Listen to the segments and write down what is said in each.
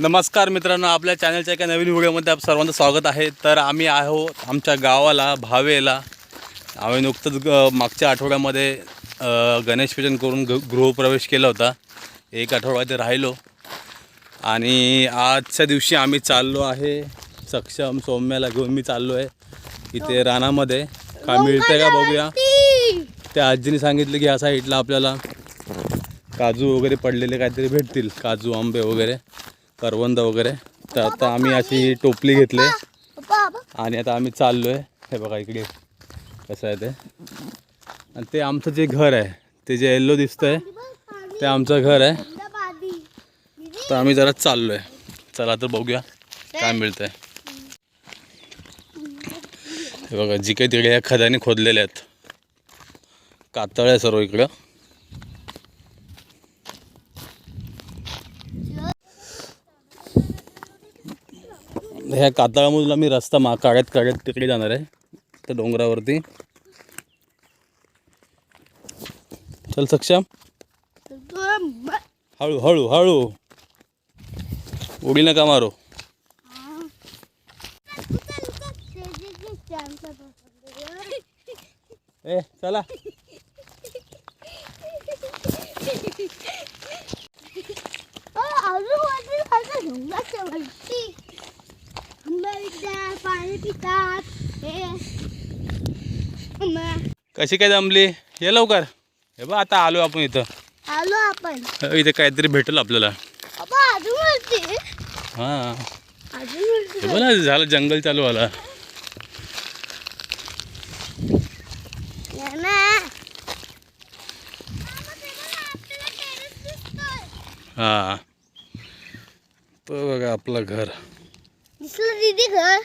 नमस्कार मित्रांनो आपल्या चॅनलच्या एका नवीन व्हिडिओमध्ये आप सर्वांचं स्वागत आहे. तर आम्ही आहोत आमच्या गावाला भावेला. आम्ही नुकतंच ग मागच्या आठवड्यामध्ये गणेश पूजन करून ग गृहप्रवेश केला होता. एक आठवडा इथे राहिलो. आणि आजच्या दिवशी आम्ही चाललो आहे सक्षम सौम्याला घेऊन मी चाललो आहे. इथे रानामध्ये. काय मिळतंय का बघूया? त्या आजीने सांगितलं की ह्या साईडला आपल्याला काजू वगैरे पडलेले काहीतरी भेटतील. काजू आंबे वगैरे. करवंद वगैरे. तर आता आम्ही अशी टोपली घेतली. आणि आता आम्ही चाललो आहे हे बघा इकडे. कसं आहे ते. आणि ते आमचं जे घर आहे ते जे येल्लो दिसतंय ते आमचं घर आहे. तर आम्ही जरा चाललो आहे चला तर बघूया काय मिळतंय. हे बघा जी काही तिकडे ह्या खदाने खोदलेल्या आहेत. कातळ आहे सर्व इकडं. ह्या कातळामधून आम्ही रस्ता मा काढत काढत तिकडे जाणार आहे. त्या डोंगरावरती. चल सक्षम. हळू हळू हळू. उडी नका मारो. ए चला. पाणी पितात मग कशी काय जमली? ये लवकर. हे बघ आता आलो आपण इथं. आलो आपण. इथे काहीतरी भेटेल आपल्याला. हां. झालं जंगल चालू आला. हां. तो बघा आपलं घर. दिसलं दीदी घर?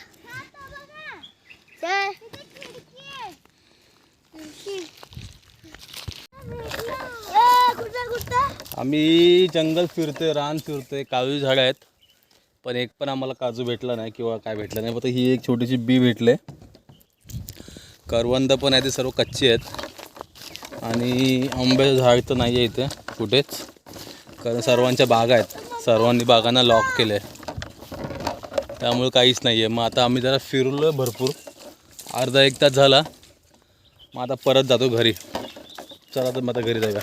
आम्ही जंगल फिरतोय रान फिरतोय काजू झाडं आहेत. पण एक पण आम्हाला काजू भेटला नाही किंवा काय भेटलं नाही. फक्त ही एक छोटीशी बी भेटले. करवंद पण आहे ते सर्व कच्चे आहेत. आणि आंब्याचं झाड तर नाही आहे इथे कुठेच. कारण सर्वांच्या बागा आहेत. सर्वांनी बागांना लॉक केलं आहे त्यामुळे काहीच नाही आहे मग आता आम्ही जरा फिरलो भरपूर. अर्धा एक तास झाला. मग आता परत जातो घरी. चला तर मग आता घरी जाऊया.